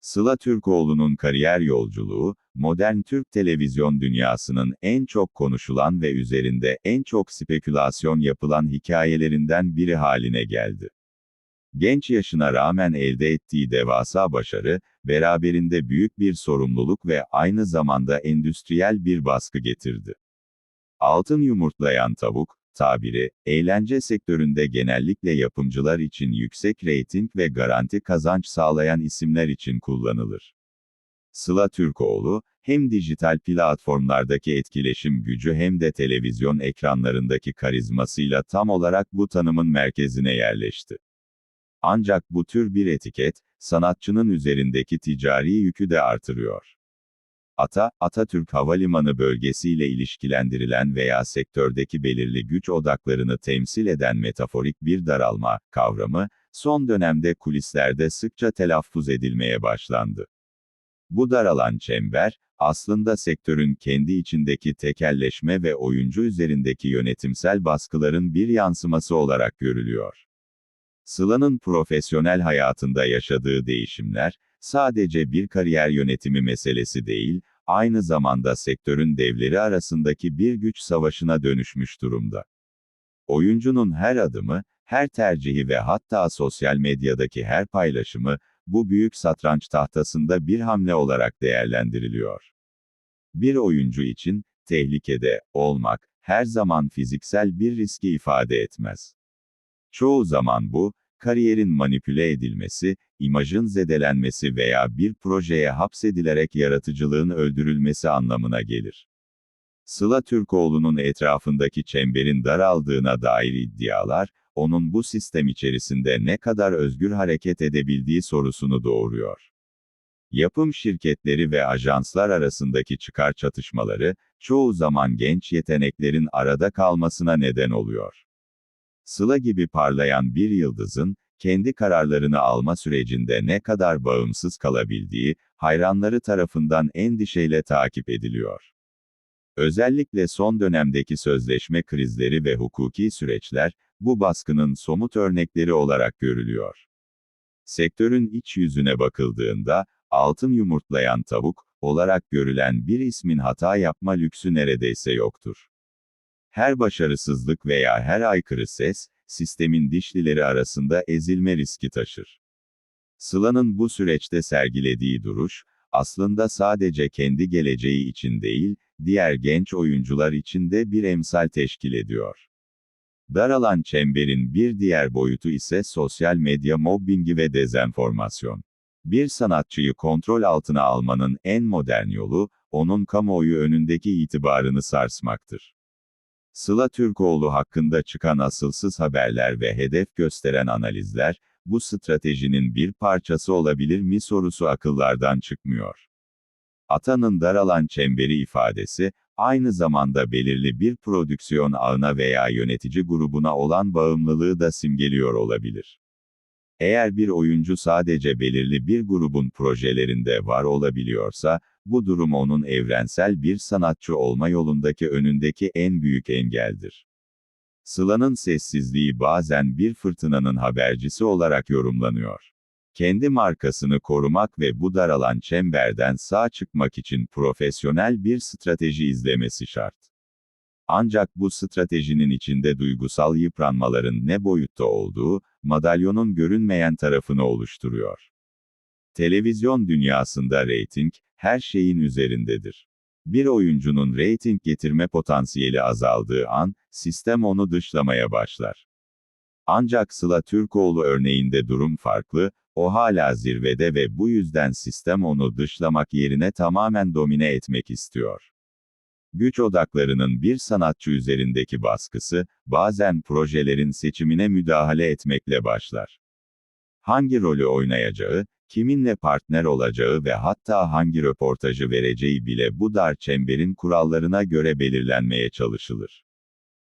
Sıla Türkoğlu'nun kariyer yolculuğu, modern Türk televizyon dünyasının en çok konuşulan ve üzerinde en çok spekülasyon yapılan hikayelerinden biri haline geldi. Genç yaşına rağmen elde ettiği devasa başarı, beraberinde büyük bir sorumluluk ve aynı zamanda endüstriyel bir baskı getirdi. Altın yumurtlayan tavuk, tabiri, eğlence sektöründe genellikle yapımcılar için yüksek reyting ve garanti kazanç sağlayan isimler için kullanılır. Sıla Türkoğlu, hem dijital platformlardaki etkileşim gücü hem de televizyon ekranlarındaki karizmasıyla tam olarak bu tanımın merkezine yerleşti. Ancak bu tür bir etiket, sanatçının üzerindeki ticari yükü de artırıyor. ATA, Atatürk Havalimanı bölgesiyle ilişkilendirilen veya sektördeki belirli güç odaklarını temsil eden metaforik bir daralma kavramı, son dönemde kulislerde sıkça telaffuz edilmeye başlandı. Bu daralan çember, aslında sektörün kendi içindeki tekelleşme ve oyuncu üzerindeki yönetimsel baskıların bir yansıması olarak görülüyor. Sıla'nın profesyonel hayatında yaşadığı değişimler, sadece bir kariyer yönetimi meselesi değil, aynı zamanda sektörün devleri arasındaki bir güç savaşına dönüşmüş durumda. Oyuncunun her adımı, her tercihi ve hatta sosyal medyadaki her paylaşımı, bu büyük satranç tahtasında bir hamle olarak değerlendiriliyor. Bir oyuncu için, tehlikede olmak, her zaman fiziksel bir riski ifade etmez. Çoğu zaman bu, kariyerin manipüle edilmesi, imajın zedelenmesi veya bir projeye hapsedilerek yaratıcılığın öldürülmesi anlamına gelir. Sıla Türkoğlu'nun etrafındaki çemberin daraldığına dair iddialar, onun bu sistem içerisinde ne kadar özgür hareket edebildiği sorusunu doğuruyor. Yapım şirketleri ve ajanslar arasındaki çıkar çatışmaları, çoğu zaman genç yeteneklerin arada kalmasına neden oluyor. Sıla gibi parlayan bir yıldızın, kendi kararlarını alma sürecinde ne kadar bağımsız kalabildiği, hayranları tarafından endişeyle takip ediliyor. Özellikle son dönemdeki sözleşme krizleri ve hukuki süreçler, bu baskının somut örnekleri olarak görülüyor. Sektörün iç yüzüne bakıldığında, altın yumurtlayan tavuk, olarak görülen bir ismin hata yapma lüksü neredeyse yoktur. Her başarısızlık veya her aykırı ses, sistemin dişlileri arasında ezilme riski taşır. Sıla'nın bu süreçte sergilediği duruş, aslında sadece kendi geleceği için değil, diğer genç oyuncular için de bir emsal teşkil ediyor. Daralan çemberin bir diğer boyutu ise sosyal medya mobbingi ve dezenformasyon. Bir sanatçıyı kontrol altına almanın en modern yolu, onun kamuoyu önündeki itibarını sarsmaktır. Sıla Türkoğlu hakkında çıkan asılsız haberler ve hedef gösteren analizler, bu stratejinin bir parçası olabilir mi sorusu akıllardan çıkmıyor. Atanın daralan çemberi ifadesi, aynı zamanda belirli bir prodüksiyon ağına veya yönetici grubuna olan bağımlılığı da simgeliyor olabilir. Eğer bir oyuncu sadece belirli bir grubun projelerinde var olabiliyorsa, bu durum onun evrensel bir sanatçı olma yolundaki önündeki en büyük engeldir. Sıla'nın sessizliği bazen bir fırtınanın habercisi olarak yorumlanıyor. Kendi markasını korumak ve bu daralan çemberden sağ çıkmak için profesyonel bir strateji izlemesi şart. Ancak bu stratejinin içinde duygusal yıpranmaların ne boyutta olduğu, madalyonun görünmeyen tarafını oluşturuyor. Televizyon dünyasında reyting, her şeyin üzerindedir. Bir oyuncunun reyting getirme potansiyeli azaldığı an, sistem onu dışlamaya başlar. Ancak Sıla Türkoğlu örneğinde durum farklı, o hala zirvede ve bu yüzden sistem onu dışlamak yerine tamamen domine etmek istiyor. Güç odaklarının bir sanatçı üzerindeki baskısı, bazen projelerin seçimine müdahale etmekle başlar. Hangi rolü oynayacağı, kiminle partner olacağı ve hatta hangi röportajı vereceği bile bu dar çemberin kurallarına göre belirlenmeye çalışılır.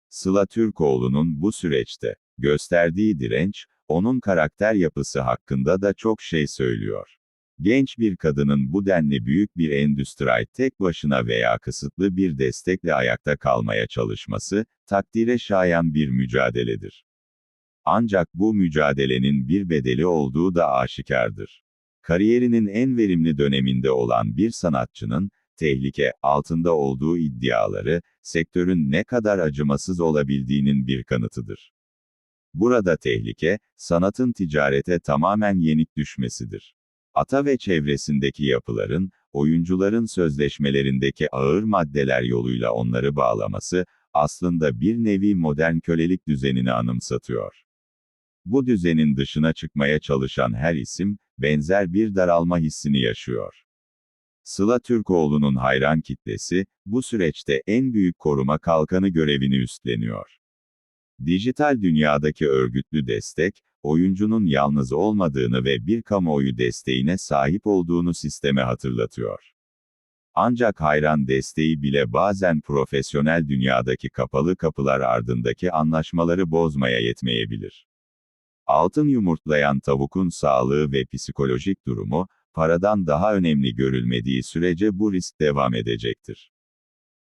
Sıla Türkoğlu'nun bu süreçte gösterdiği direnç, onun karakter yapısı hakkında da çok şey söylüyor. Genç bir kadının bu denli büyük bir endüstride tek başına veya kısıtlı bir destekle ayakta kalmaya çalışması, takdire şayan bir mücadeledir. Ancak bu mücadelenin bir bedeli olduğu da aşikardır. Kariyerinin en verimli döneminde olan bir sanatçının, tehlike altında olduğu iddiaları, sektörün ne kadar acımasız olabildiğinin bir kanıtıdır. Burada tehlike, sanatın ticarete tamamen yenik düşmesidir. Ata ve çevresindeki yapıların, oyuncuların sözleşmelerindeki ağır maddeler yoluyla onları bağlaması, aslında bir nevi modern kölelik düzenini anımsatıyor. Bu düzenin dışına çıkmaya çalışan her isim, benzer bir daralma hissini yaşıyor. Sıla Türkoğlu'nun hayran kitlesi, bu süreçte en büyük koruma kalkanı görevini üstleniyor. Dijital dünyadaki örgütlü destek, oyuncunun yalnız olmadığını ve bir kamuoyu desteğine sahip olduğunu sisteme hatırlatıyor. Ancak hayran desteği bile bazen profesyonel dünyadaki kapalı kapılar ardındaki anlaşmaları bozmaya yetmeyebilir. Altın yumurtlayan tavukun sağlığı ve psikolojik durumu, paradan daha önemli görülmediği sürece bu risk devam edecektir.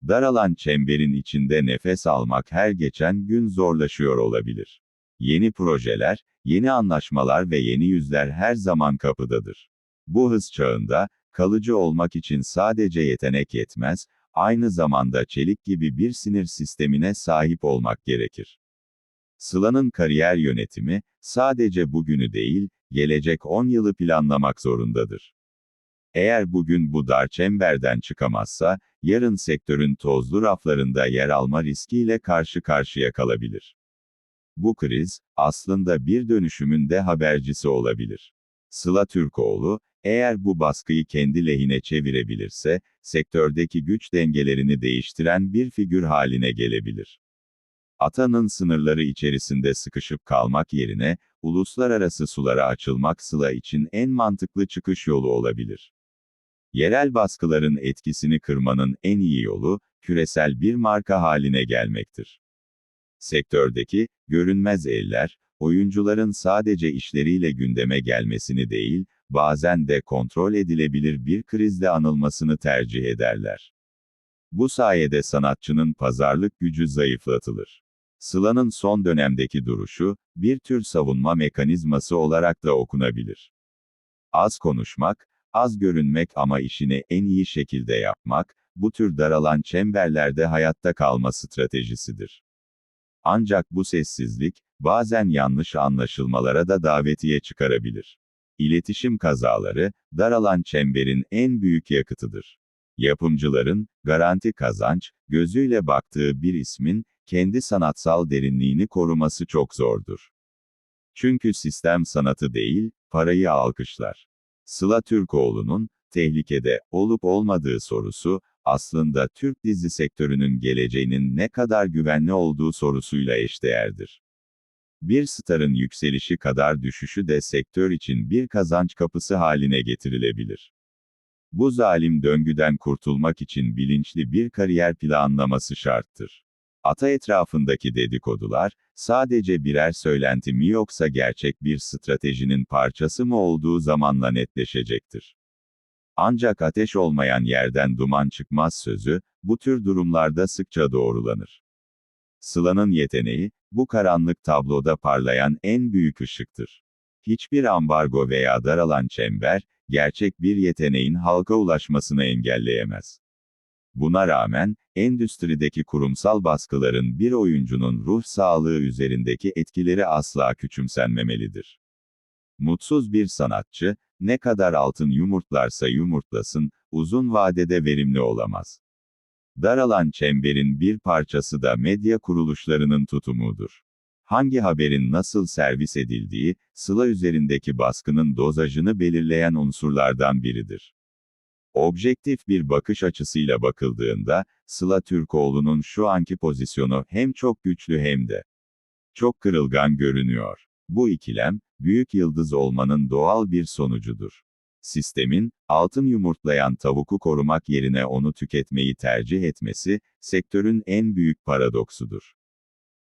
Daralan çemberin içinde nefes almak her geçen gün zorlaşıyor olabilir. Yeni projeler, yeni anlaşmalar ve yeni yüzler her zaman kapıdadır. Bu hız çağında, kalıcı olmak için sadece yetenek yetmez, aynı zamanda çelik gibi bir sinir sistemine sahip olmak gerekir. Sıla'nın kariyer yönetimi, sadece bugünü değil, gelecek 10 yılı planlamak zorundadır. Eğer bugün bu dar çemberden çıkamazsa, yarın sektörün tozlu raflarında yer alma riskiyle karşı karşıya kalabilir. Bu kriz, aslında bir dönüşümün de habercisi olabilir. Sıla Türkoğlu, eğer bu baskıyı kendi lehine çevirebilirse, sektördeki güç dengelerini değiştiren bir figür haline gelebilir. Atanın sınırları içerisinde sıkışıp kalmak yerine, uluslararası sulara açılmak Sıla için en mantıklı çıkış yolu olabilir. Yerel baskıların etkisini kırmanın en iyi yolu, küresel bir marka haline gelmektir. Sektördeki, görünmez eller, oyuncuların sadece işleriyle gündeme gelmesini değil, bazen de kontrol edilebilir bir krizle anılmasını tercih ederler. Bu sayede sanatçının pazarlık gücü zayıflatılır. Sıla'nın son dönemdeki duruşu, bir tür savunma mekanizması olarak da okunabilir. Az konuşmak, az görünmek ama işini en iyi şekilde yapmak, bu tür daralan çemberlerde hayatta kalma stratejisidir. Ancak bu sessizlik, bazen yanlış anlaşılmalara da davetiye çıkarabilir. İletişim kazaları, daralan çemberin en büyük yakıtıdır. Yapımcıların, garanti kazanç, gözüyle baktığı bir ismin, kendi sanatsal derinliğini koruması çok zordur. Çünkü sistem sanatı değil, parayı alkışlar. Sıla Türkoğlu'nun, tehlikede olup olmadığı sorusu, aslında Türk dizi sektörünün geleceğinin ne kadar güvenli olduğu sorusuyla eşdeğerdir. Bir starın yükselişi kadar düşüşü de sektör için bir kazanç kapısı haline getirilebilir. Bu zalim döngüden kurtulmak için bilinçli bir kariyer planlaması şarttır. Ata etrafındaki dedikodular, sadece birer söylenti mi yoksa gerçek bir stratejinin parçası mı olduğu zamanla netleşecektir. Ancak ateş olmayan yerden duman çıkmaz sözü, bu tür durumlarda sıkça doğrulanır. Sıla'nın yeteneği, bu karanlık tabloda parlayan en büyük ışıktır. Hiçbir ambargo veya daralan çember, gerçek bir yeteneğin halka ulaşmasını engelleyemez. Buna rağmen, endüstrideki kurumsal baskıların bir oyuncunun ruh sağlığı üzerindeki etkileri asla küçümsenmemelidir. Mutsuz bir sanatçı, ne kadar altın yumurtlarsa yumurtlasın, uzun vadede verimli olamaz. Daralan çemberin bir parçası da medya kuruluşlarının tutumudur. Hangi haberin nasıl servis edildiği, sıla üzerindeki baskının dozajını belirleyen unsurlardan biridir. Objektif bir bakış açısıyla bakıldığında, Sıla Türkoğlu'nun şu anki pozisyonu hem çok güçlü hem de çok kırılgan görünüyor. Bu ikilem, büyük yıldız olmanın doğal bir sonucudur. Sistemin, altın yumurtlayan tavuku korumak yerine onu tüketmeyi tercih etmesi, sektörün en büyük paradoksudur.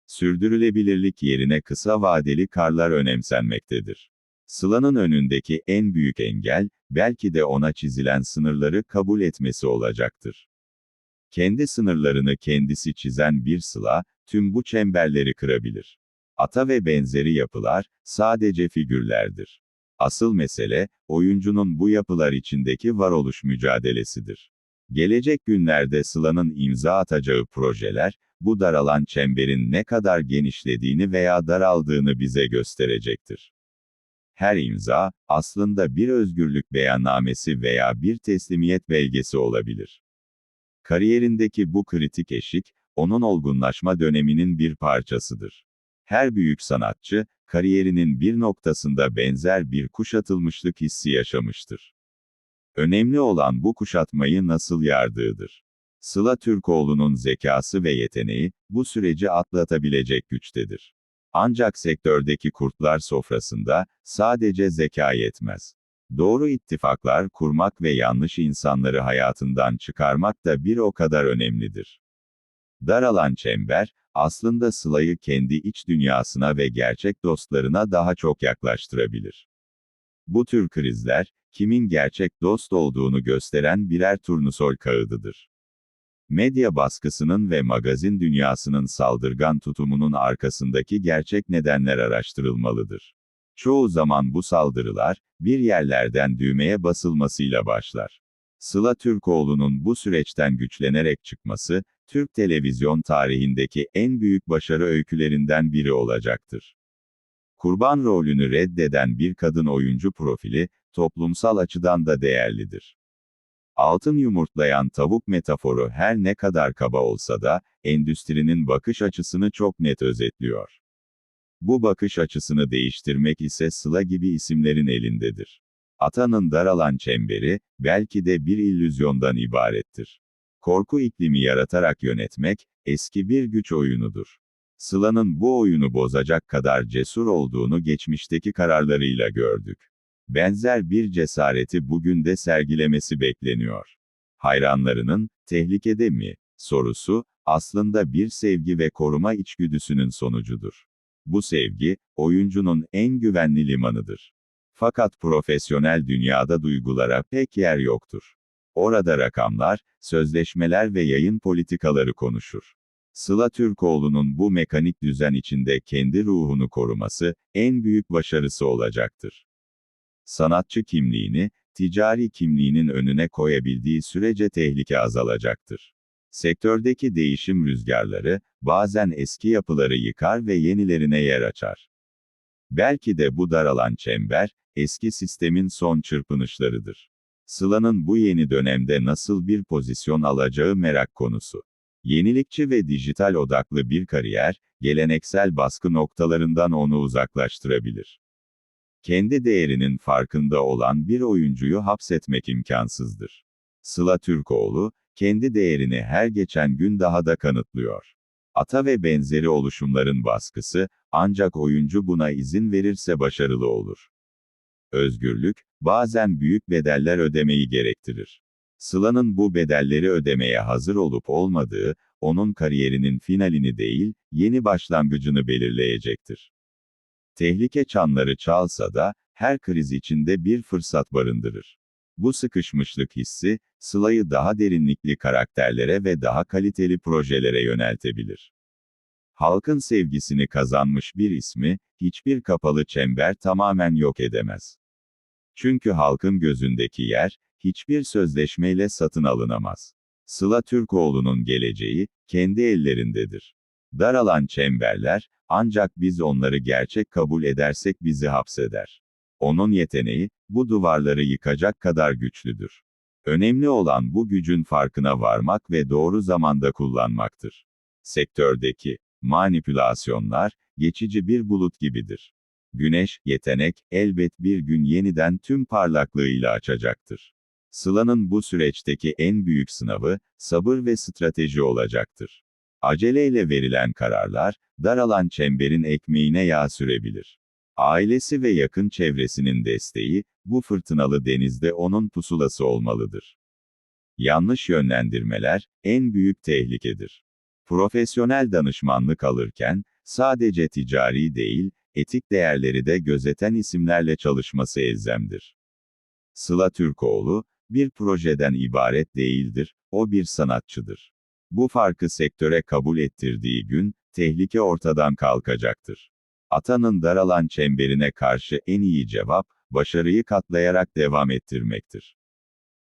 Sürdürülebilirlik yerine kısa vadeli karlar önemsenmektedir. Sıla'nın önündeki en büyük engel, belki de ona çizilen sınırları kabul etmesi olacaktır. Kendi sınırlarını kendisi çizen bir Sıla, tüm bu çemberleri kırabilir. Ata ve benzeri yapılar, sadece figürlerdir. Asıl mesele, oyuncunun bu yapılar içindeki varoluş mücadelesidir. Gelecek günlerde Sıla'nın imza atacağı projeler, bu daralan çemberin ne kadar genişlediğini veya daraldığını bize gösterecektir. Her imza, aslında bir özgürlük beyannamesi veya bir teslimiyet belgesi olabilir. Kariyerindeki bu kritik eşik, onun olgunlaşma döneminin bir parçasıdır. Her büyük sanatçı, kariyerinin bir noktasında benzer bir kuşatılmışlık hissi yaşamıştır. Önemli olan bu kuşatmayı nasıl yardığıdır. Sıla Türkoğlu'nun zekası ve yeteneği, bu süreci atlatabilecek güçtedir. Ancak sektördeki kurtlar sofrasında, sadece zeka yetmez. Doğru ittifaklar kurmak ve yanlış insanları hayatından çıkarmak da bir o kadar önemlidir. Daralan çember, aslında Sıla'yı kendi iç dünyasına ve gerçek dostlarına daha çok yaklaştırabilir. Bu tür krizler, kimin gerçek dost olduğunu gösteren birer turnusol kağıdıdır. Medya baskısının ve magazin dünyasının saldırgan tutumunun arkasındaki gerçek nedenler araştırılmalıdır. Çoğu zaman bu saldırılar, bir yerlerden düğmeye basılmasıyla başlar. Sıla Türkoğlu'nun bu süreçten güçlenerek çıkması, Türk televizyon tarihindeki en büyük başarı öykülerinden biri olacaktır. Kurban rolünü reddeden bir kadın oyuncu profili, toplumsal açıdan da değerlidir. Altın yumurtlayan tavuk metaforu her ne kadar kaba olsa da, endüstrinin bakış açısını çok net özetliyor. Bu bakış açısını değiştirmek ise Sıla gibi isimlerin elindedir. Atanın daralan çemberi, belki de bir illüzyondan ibarettir. Korku iklimi yaratarak yönetmek, eski bir güç oyunudur. Sıla'nın bu oyunu bozacak kadar cesur olduğunu geçmişteki kararlarıyla gördük. Benzer bir cesareti bugün de sergilemesi bekleniyor. Hayranlarının, tehlikede mi, sorusu, aslında bir sevgi ve koruma içgüdüsünün sonucudur. Bu sevgi, oyuncunun en güvenli limanıdır. Fakat profesyonel dünyada duygulara pek yer yoktur. Orada rakamlar, sözleşmeler ve yayın politikaları konuşur. Sıla Türkoğlu'nun bu mekanik düzen içinde kendi ruhunu koruması, en büyük başarısı olacaktır. Sanatçı kimliğini, ticari kimliğinin önüne koyabildiği sürece tehlike azalacaktır. Sektördeki değişim rüzgarları, bazen eski yapıları yıkar ve yenilerine yer açar. Belki de bu daralan çember, eski sistemin son çırpınışlarıdır. Sıla'nın bu yeni dönemde nasıl bir pozisyon alacağı merak konusu. Yenilikçi ve dijital odaklı bir kariyer, geleneksel baskı noktalarından onu uzaklaştırabilir. Kendi değerinin farkında olan bir oyuncuyu hapsetmek imkansızdır. Sıla Türkoğlu, kendi değerini her geçen gün daha da kanıtlıyor. Ata ve benzeri oluşumların baskısı, ancak oyuncu buna izin verirse başarılı olur. Özgürlük, bazen büyük bedeller ödemeyi gerektirir. Sıla'nın bu bedelleri ödemeye hazır olup olmadığı, onun kariyerinin finalini değil, yeni başlangıcını belirleyecektir. Tehlike çanları çalsa da, her kriz içinde bir fırsat barındırır. Bu sıkışmışlık hissi, Sıla'yı daha derinlikli karakterlere ve daha kaliteli projelere yöneltebilir. Halkın sevgisini kazanmış bir ismi, hiçbir kapalı çember tamamen yok edemez. Çünkü halkın gözündeki yer, hiçbir sözleşmeyle satın alınamaz. Sıla Türkoğlu'nun geleceği, kendi ellerindedir. Daralan çemberler, ancak biz onları gerçek kabul edersek bizi hapseder. Onun yeteneği, bu duvarları yıkacak kadar güçlüdür. Önemli olan bu gücün farkına varmak ve doğru zamanda kullanmaktır. Sektördeki manipülasyonlar, geçici bir bulut gibidir. Güneş, yetenek, elbet bir gün yeniden tüm parlaklığıyla açacaktır. Sıla'nın bu süreçteki en büyük sınavı, sabır ve strateji olacaktır. Aceleyle verilen kararlar, daralan çemberin ekmeğine yağ sürebilir. Ailesi ve yakın çevresinin desteği, bu fırtınalı denizde onun pusulası olmalıdır. Yanlış yönlendirmeler, en büyük tehlikedir. Profesyonel danışmanlık alırken, sadece ticari değil, etik değerleri de gözeten isimlerle çalışması elzemdir. Sıla Türkoğlu, bir projeden ibaret değildir, o bir sanatçıdır. Bu farkı sektöre kabul ettirdiği gün, tehlike ortadan kalkacaktır. Atanın daralan çemberine karşı en iyi cevap, başarıyı katlayarak devam ettirmektir.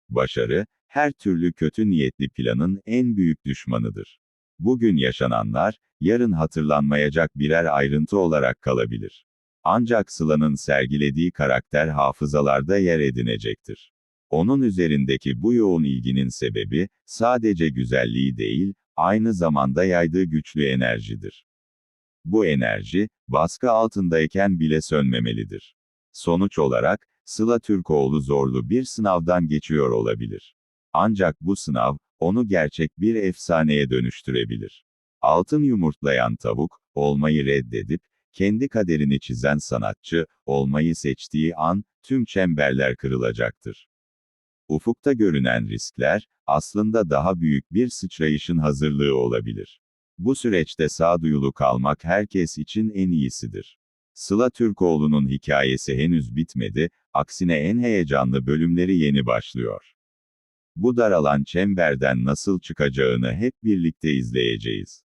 Başarı, her türlü kötü niyetli planın en büyük düşmanıdır. Bugün yaşananlar, yarın hatırlanmayacak birer ayrıntı olarak kalabilir. Ancak Sıla'nın sergilediği karakter hafızalarda yer edinecektir. Onun üzerindeki bu yoğun ilginin sebebi, sadece güzelliği değil, aynı zamanda yaydığı güçlü enerjidir. Bu enerji, baskı altındayken bile sönmemelidir. Sonuç olarak, Sıla Türkoğlu zorlu bir sınavdan geçiyor olabilir. Ancak bu sınav, onu gerçek bir efsaneye dönüştürebilir. Altın yumurtlayan tavuk, olmayı reddedip, kendi kaderini çizen sanatçı, olmayı seçtiği an, tüm çemberler kırılacaktır. Ufukta görünen riskler, aslında daha büyük bir sıçrayışın hazırlığı olabilir. Bu süreçte sağduyulu kalmak herkes için en iyisidir. Sıla Türkoğlu'nun hikayesi henüz bitmedi, aksine en heyecanlı bölümleri yeni başlıyor. Bu daralan çemberden nasıl çıkacağını hep birlikte izleyeceğiz.